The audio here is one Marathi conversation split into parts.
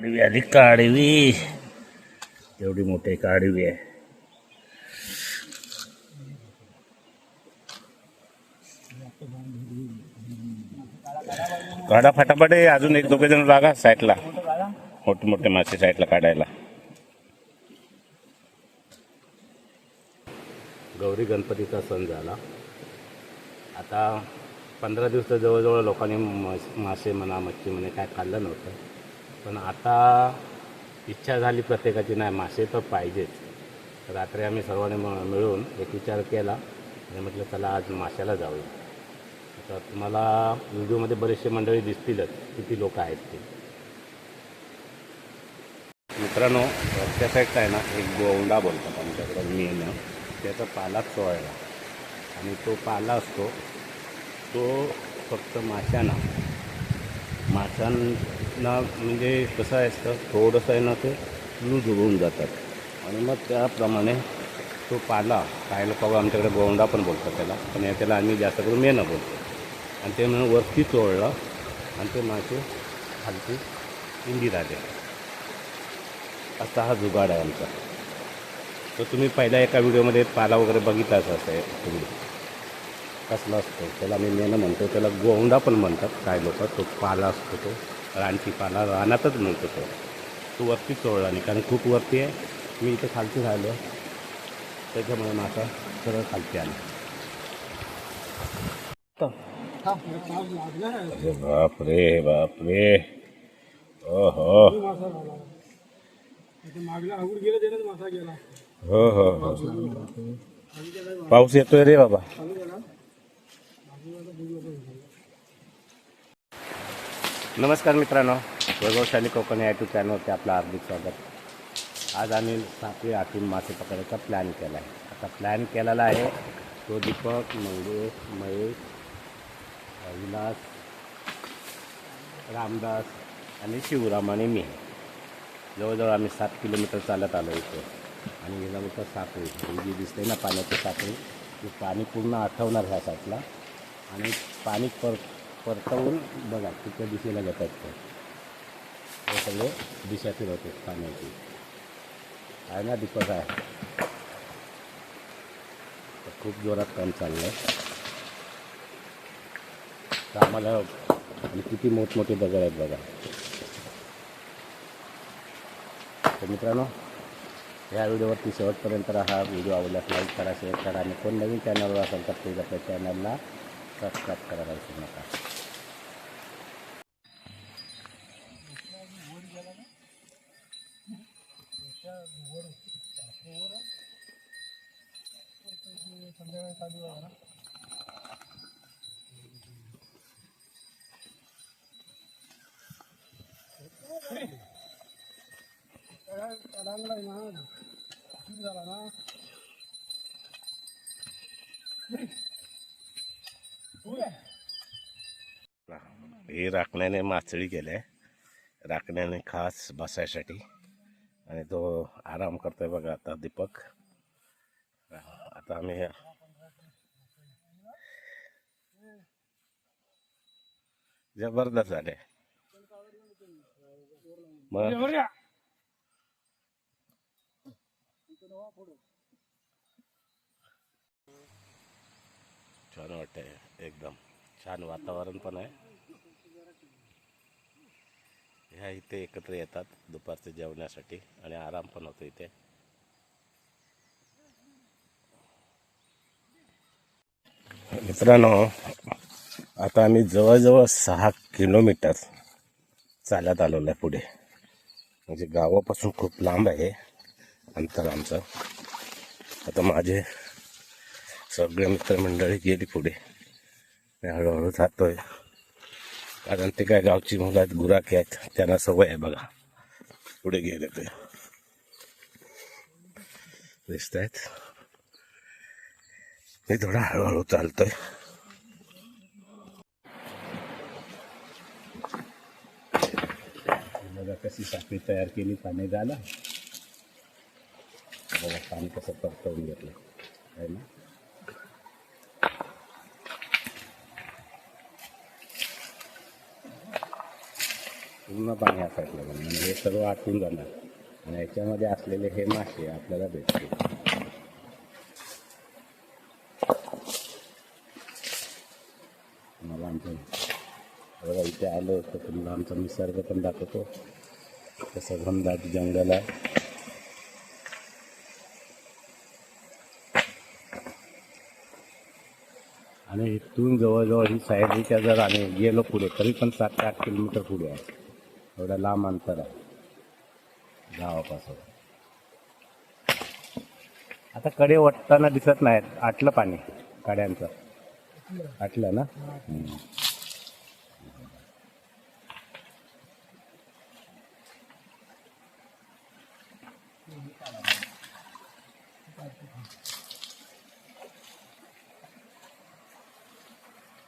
अडवी अधिक का काडवी. एवढी मोठी काडवी आहे. काढा फटाफट आहे. अजून एक दोघे जण लागा साईडला. मोठे मोठे मासे साईडला काढायला. गौरी गणपतीचा सण झाला. आता पंधरा दिवस जवळजवळ लोकांनी मासे म्हणा मच्छी म्हणे काय खाल्लं नव्हतं. पण आता इच्छा झाली प्रत्येकाची नाही मासे तर पाहिजेच. रात्री आम्ही सर्वांनी मिळून एक विचार केला आणि म्हटलं चला आज माशाला जाऊया. आता तुम्हाला व्हिडिओमध्ये बरेचसे मंडळी दिसतीलच किती लोक आहेत ते. मित्रांनो वरच्या साईडचा आहे ना एक गोंडा बोलतात आमच्याकडं मी ना त्याचा पाला चोळायला. आणि तो पाला असतो तो फक्त माशांना माशां ना म्हणजे कसं आहे असतं थोडंसं आहे ना ते लूज होऊन जातात. आणि मग त्याप्रमाणे तो पाला काही लोक आमच्याकडे गोंडा पण बोलतात त्याला. पण या त्याला आम्ही जास्त करून मेनं बोलतो. आणि ते म्हणून वरती चोळलं आणि ते मासे खालती इंडी राहते असा हा जुगाड आहे आमचा. तर तुम्ही पहिल्या एका व्हिडिओमध्ये पाला वगैरे बघितलाच आहे तुम्ही. कसला असतो? त्याला आम्ही मेनं म्हणतो. त्याला गोंडा पण म्हणतात काय लोक. तो पाला असतो तो. रानची पाला रानातच म्हणतो तो. तो वरती चोळला नाही कारण खूप वरती आहे. मी इथं खालती राहिलो. त्याच्यामुळे माझा सरळ खालती आला. अरे बापरे हो हो हो. पाऊस येतोय रे बाबा. नमस्कार मित्रांनो वैभवशाली कोकण या यूट्यूब चॅनलवरती आपलं हार्दिक स्वागत. आज आम्ही सातवी आठवून मासे पकडायचा प्लॅन केला आहे. आता प्लॅन केलेला आहे तो दीपक मंगेश महेश अविलास रामदास आणि शिवराम आणि मी. जवळजवळ आम्ही सात किलोमीटर चालत आलो इथे. आणि हिला बोलतात साखळी ही जी दिसते ना पाण्याची साखळी ती पाणी पूर्ण आठवणार ह्या साईडला आणि पाणी पर परतवून बघा तिच्या दिशेला जातात ते. हे सगळे दिशा फिरवते पाण्याची. आहे ना दीपक आहे. तर खूप जोरात काम चाललं आहे तर आम्हाला आणि किती मोठमोठे दगड आहेत बघा. तर मित्रांनो या व्हिडिओवरती शेवटपर्यंत हा व्हिडिओ आवडल्यास लाईक करा शेअर करा. आणि कोण नवीन चॅनलवर असेल तर प्लीज आपल्या चॅनलला ครับครับกระไรสินะครับ ಅಡಂಗಳ ಇದು हे राखण्याने मासळी केले राखण्याने खास बसायसाठी. आणि तो आराम करतोय बघा आता दीपक. आता आम्ही जबरदस्त झाले. मग छान वाटतंय एकदम. छान वातावरण पण आहे. ह्या इथे एकत्र येतात दुपारचे जेवण्यासाठी आणि आराम पण होतो इथे. मित्रांनो आता आम्ही जवळजवळ सहा किलोमीटर चालत आलेलो आहे पुढे. म्हणजे गावापासून खूप लांब आहे अंतर आमचं. आता माझे सगळे मित्रमंडळी गेली पुढे. मी हळूहळू जातोय. कारण ते काय गावची मुलं आहेत गुराखी आहेत. त्यांना सवय आहे बघा. पुढे गेले ते दिसत आहेत. मी थोडा हळूहळू चालतोय. बघा कशी साखळी तयार केली. पाणी झालं. बघा पाणी कसं परतवून घेतलं. आहे ना? पूर्ण पाणी असायचं म्हणजे हे सर्व आटून जाणार. आणि याच्यामध्ये असलेले हे मासे आपल्याला भेटतील. मला आमचं बघा इथे आलो होतो तुम्हाला आमचा निसर्ग पण दाखवतो. तसं घमदाट जंगल आहे. आणि इथून जवळजवळ ही सायडीच्या जर आम्ही गेलो पुढे तरी पण सात ते आठ किलोमीटर पुढे आहे. एवढं लांब अंतर आहे. गावापासून. आता कडे वाटताना दिसत नाहीत. आटलं पाणी काड्यांचं. आटलं ना हम्म.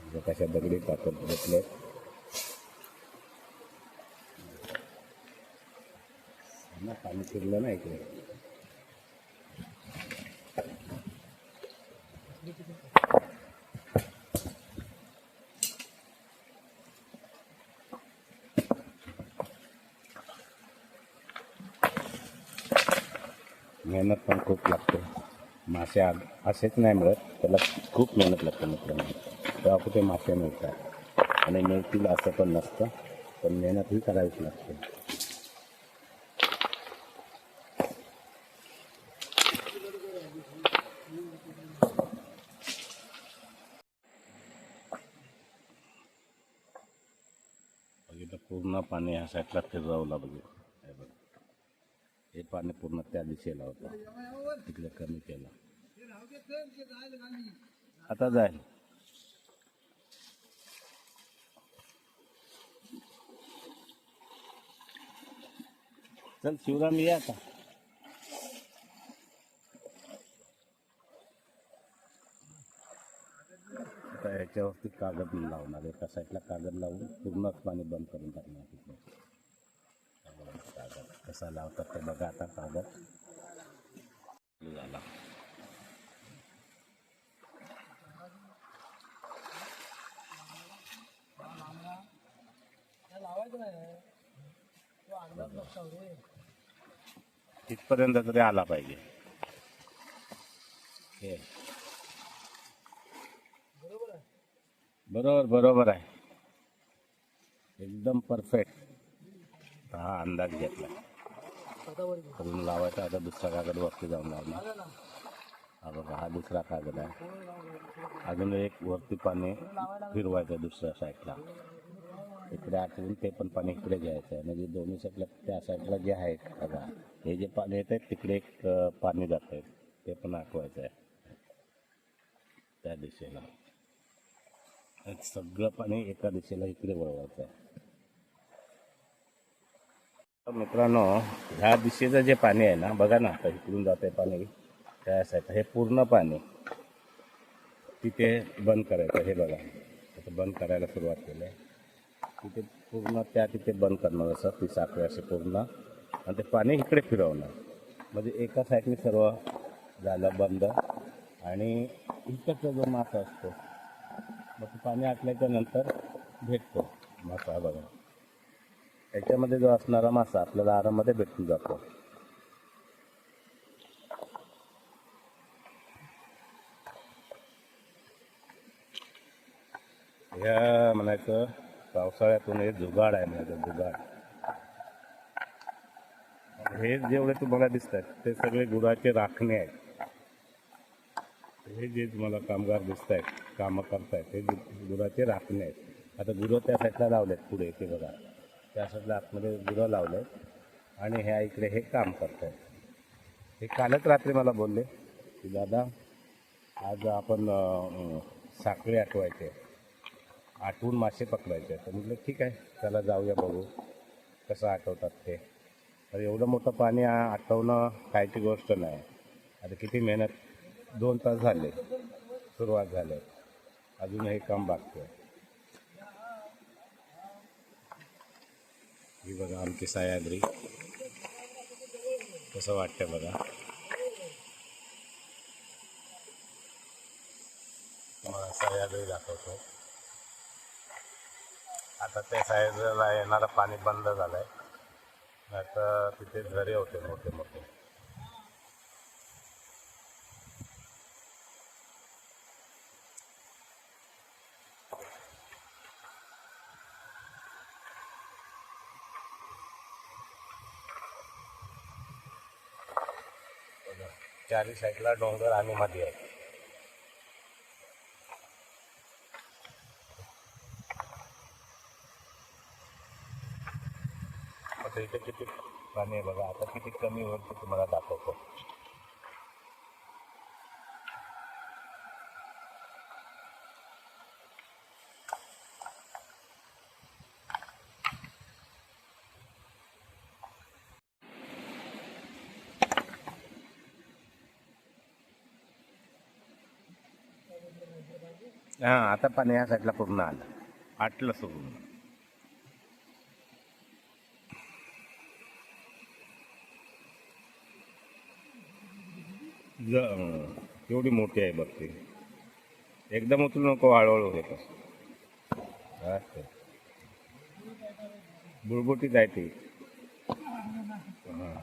म्हणजे कशा दगडी टाकत बसले ना पाणी ना मेहनत पण खूप लागते. मासे असेच नाही मिळत त्याला खूप मेहनत लागते मित्रांनो. तेव्हा कुठे मासे मिळतात? आणि मिळतील असं पण नसतं पण मेहनत ही करावीच लागते बघितलं पूर्ण पाणी ह्या साईडला फिरवावं लागलं. हे बघ. हे पाणी पूर्ण त्या दिशेला होतं. तिकडे कमी केलं. आता जाईल. चल शिवराम ये आता. आता याच्यावरती कागद लावणार एका साईडला कागद लावून पूर्णच पाणी बंद करून टाकणार तिकडे कागद कसा लावतात ते बघा आता कागद झाला तिथपर्यंत तरी आला पाहिजे बरोबर बरोबर आहे. एकदम परफेक्ट हा अंदाज घेतला. करून लावायचा आता दुसरा कागद वरती जाऊन लावणार. हा बघा हा दुसरा कागद आहे. अजून एक वरती पाणी फिरवायचं दुसऱ्या साईडला इकडे आठवून ते पण पाणी इकडे घ्यायचं आहे म्हणजे दोन्ही साईडला त्या साईडला जे आहे बघा. हे जे पाणी येत आहे तिकडे एक पाणी जात आहे ते पण आठवायचं आहे त्या दिशेला सगळं पाणी एका दिशेला इकडे वळवायचं आहे. मित्रांनो ह्या दिशेचं जे पाणी आहे ना बघा ना आता इकडून जात आहे पाणी त्या साईड हे पूर्ण पाणी तिथे बंद करायचं हे बघा. आता बंद करायला सुरुवात केली आहे. तिथे पूर्ण त्या तिथे बंद करणार असं ती साखळी असे पूर्ण. आणि ते पाणी इकडे फिरवणार. म्हणजे एका साईडने सर्व झालं बंद. आणि इकडचा जो मासा असतो मग पाणी आटल्याच्या नंतर भेटतो मासा बघा. याच्यामध्ये जो असणारा मासा आपल्याला आरामध्ये भेटून जातो. ह्या म्हणायचं पावसाळ्यातून हे जुगाड आहे म्हणायचं जुगाड. हे जेवढे तुम्हाला दिसत आहेत ते सगळे गुराचे राखणे आहेत. हे जे तुम्हाला कामगार दिसत आहेत कामं करतायत हे गु- गुराचे राखणे आहेत. आता गुरं त्या साईडला लावलेत पुढे ते बघा. त्या साईडला आतमध्ये गुरं लावलेत आणि ह्या इकडे हे काम करतायत. हे कालच रात्री मला बोलले की दादा आज आपण अं, साखळी आठवायचे आठवून मासे पकडायचे तर म्हटलं ठीक आहे चला जाऊया बघू कसं आठवतात ते. तर एवढं मोठं पाणी आ- आटवणं खायची गोष्ट नाही. आता किती मेहनत दोन तास झाले. सुरुवात झाले. अजून हे काम बाकी आहे. ही बघा आमची सह्याद्री. कसं वाटतं बघा. तुम्हाला सह्याद्री दाखवतो. आता त्या सह्याद्रीला येणारं पाणी बंद झालं आहे नाही तर तिथे झरे होते मोठे मोठे बघा, चारी साईडला डोंगर आणि मध्ये आहे. आता इथे किती पाणी आहे बघा आता किती कमी होईल तुम्हाला दाखवतो. हां आता पाणी ह्या साईडला पूर्ण आलं. आटलं सोडून. ज एवढी मोठी आहे बघ ती. एकदम उचलू नको हळूहळू होत असं. बुळबुटीच आहे ती. हां.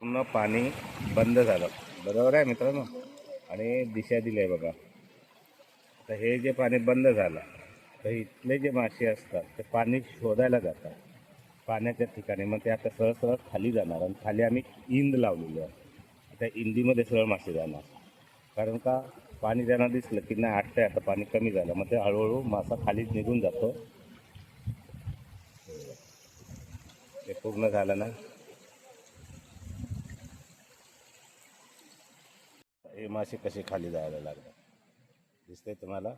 पूर्ण पाणी बंद झालं. बरोबर आहे मित्रांनो? आणि दिशा दिली आहे बघा. तर हे जे पाणी बंद झालं तर इथले जे मासे असतात ते पाणी शोधायला जातात. पाण्याच्या ठिकाणी. मग ते आता सरळ सरळ खाली जाणार आणि खाली आम्ही इंद लावलेली आहे. त्या इंदीमध्ये सरळ मासे जाणार. कारण का पाणी त्यांना दिसलं की नाही आटतंय आता पाणी कमी झालं मग ते हळूहळू मासा खाली निघून जातो. ते पूर्ण झालं ना? हे मासे कसे खाली जायला लागले दिसतंय तुम्हाला?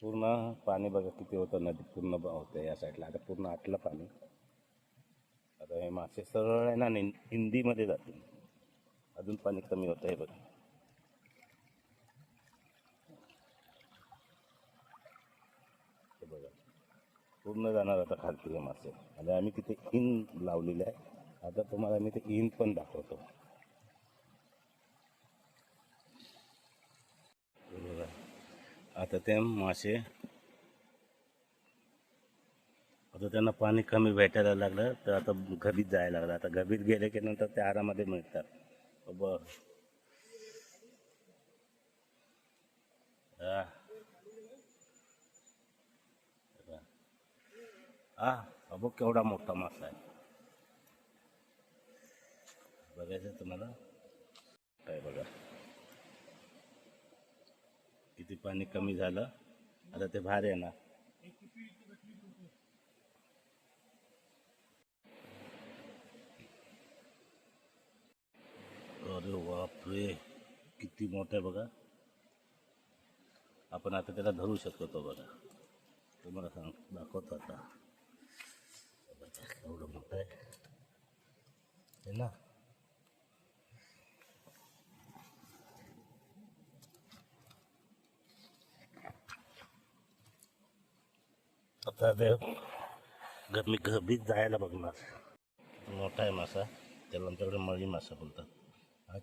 पूर्ण पाणी बघा किती होतं नदी पूर्ण होतं या साईडला. आता पूर्ण आटलं पाणी. आता हे मासे सरळ आहे ना नि- हिंदीमध्ये जातील. अजून पाणी कमी होतं हे बघा. हे बघा. पूर्ण जाणार आता खालती हे मासे. आणि आम्ही तिथे इन लावलेले आहे. आता तुम्हाला मी ते इन पण दाखवतो हे बघा. आता ते मासे आता त्यांना पाणी कमी भेटायला लागलं तर आता घबीत जायला लागलं. आता घबीत गेले की नंतर ते आरामध्ये मिळतात. बर हा. हा हा बघ केवढा मोठा मासा आहे. बघायचं तुम्हाला. काय बघा. किती पाणी कमी झालं आता ते भार येणार. अरे बापरे किती मोठं आहे बघा. आपण आता त्याला धरू शकतो तो बघा. तुम्हाला सांग दाखवतो आता. एवढं मोठं आहे. हे ना आता ते ग- मी घबीत जायला बघणार. मोठा आहे मासा. त्याला आमच्याकडे मळी मासा बोलतात. हा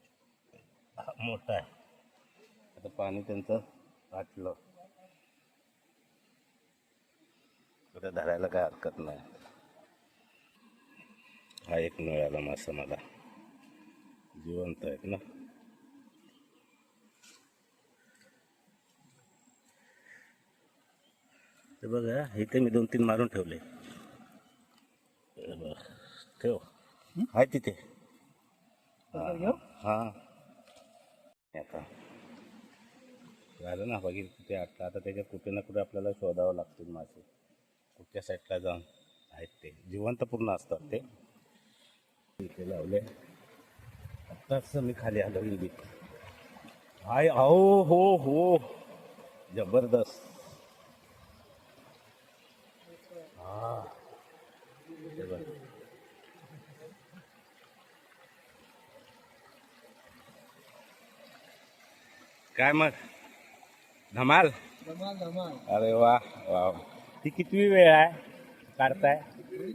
हा मोठा आहे. आता पाणी त्यांचं आटलं. कुठे धरायला काय हरकत नाही. हा एक मिळाला मासा मला. जिवंत आहेत ना? ते बघा इथे मी दोन तीन मारून ठेवले. हे ठेव. आहे तिथे. हा आता. झालं ना बघित तिथे आता. आता त्याच्या कुठे ना कुठे आपल्याला शोधावं लागतील मासे. कुठच्या साईडला जाऊन आहेत ते. जिवंत पूर्ण असतात ते. इथे लावले. आत्ताच मी खाली आलो हिंदी हाय अहो हो हो. जबरदस्त हा हे बघ. काय मग? धमाल? अरे वा वा. ती कितवी वेळ आहे? काढताय?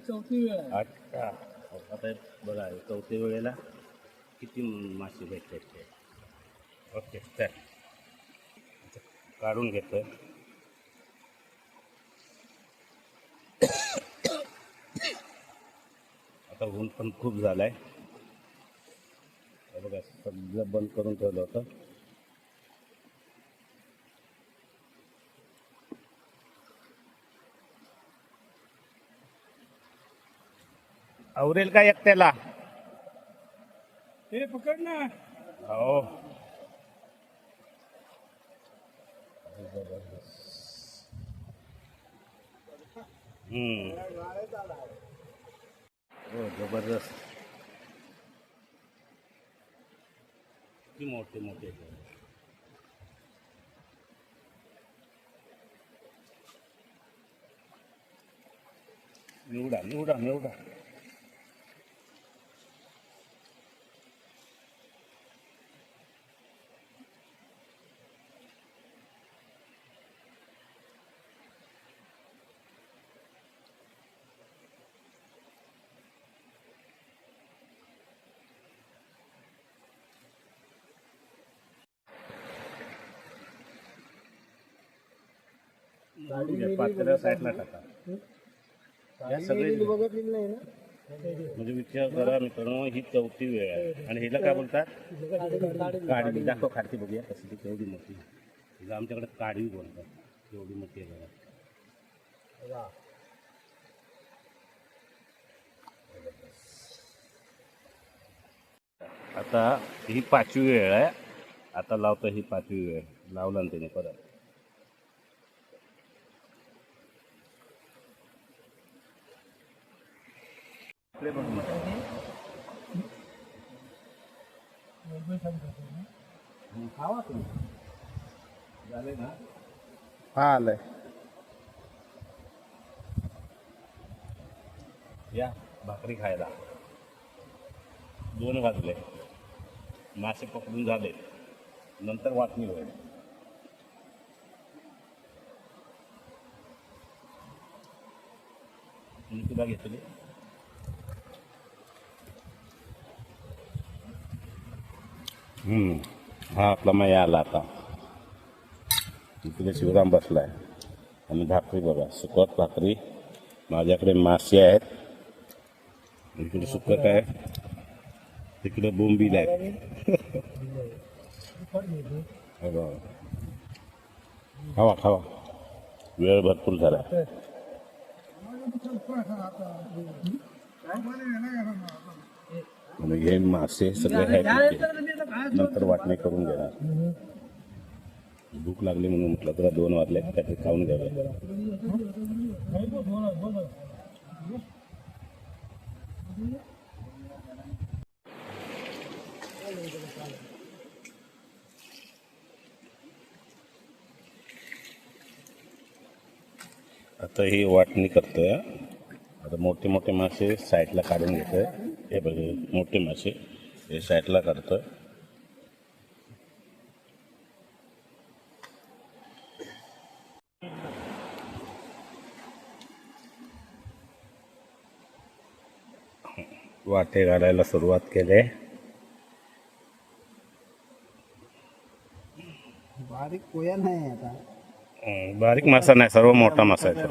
चौथी वेळ अच्छा. आता बघा चौथ्या वेळेला किती मासे भेटतात ते. ओके चल. काढून घेतोय. आता ऊन पण खूप झालं आहे बघा सगळं बंद करून ठेवलं होतं. आवरेल का एकट्याला? हे पकड ना. हो. हम्म. हो जबरदस्त किती मोठे मोठे आहेत. निवडा निवडा निवडा पातळ्या साईडला टाका. या सगळे बघितलेली नाही ना? म्हणजे विचार करा मित्रांनो ही चौथी वेळ आहे. आणि हिला काय बोलतात? काढवी दाखव खाडती बघूया कशी ती केवढी मोठी हिला आमच्याकडे काढवी बोलतात. केवढी मोठी आहे बघा. आता ही पाचवी वेळ आहे. आता लावतो ही पाचवी वेळ. लावला ना त्याने परत इकडे बघ मग. खावा तुम्ही झाले ना हा आलंय. या भाकरी खायला. दोन वाजले. मासे पकडून झाले. नंतर वाटणी होईल. मी तुला घेतली. हा आपला मैया आला आता. इकडे शिवराम बसला आहे आणि भाकरी बघा सुकट भाकरी. माझ्याकडे मासे आहेत. इकडे सुकट आहे. तिकडे बोंबील आहे खावा खावा. वेळ भरपूर झाला. आणि हे मासे सगळे. नंतर वाटणे करून घेणार भूक लागली म्हणून म्हटलं तुला दोन वाजले काहीतरी खाऊन घ्यावे आता ही वाटणी करतोय. आता मोठे मोठे मासे साईडला काढून घेतोय. हे बघ मोठे मासे. हे साईडला काढतोय. वाटे घालायला सुरुवात केली. बारीक कोया नाही आता. बारीक मासा नाही सर्व मोठा मासा आहे.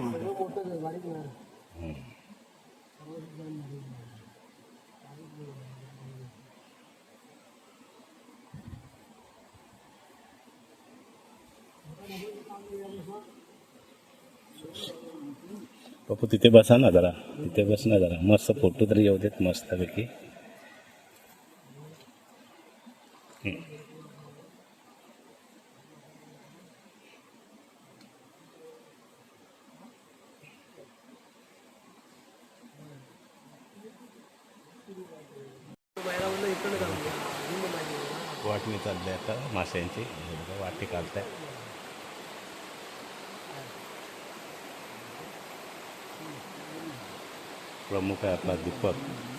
बापू पप्पू तिथे बसा ना जरा. तिथे बस ना जरा. मस्त फोटो तरी येऊ देत मस्तपैकी. वाटणी चालली आता माशांची हे बघा, वाटी काढताय. प्रमुख आहे आपला दीपक.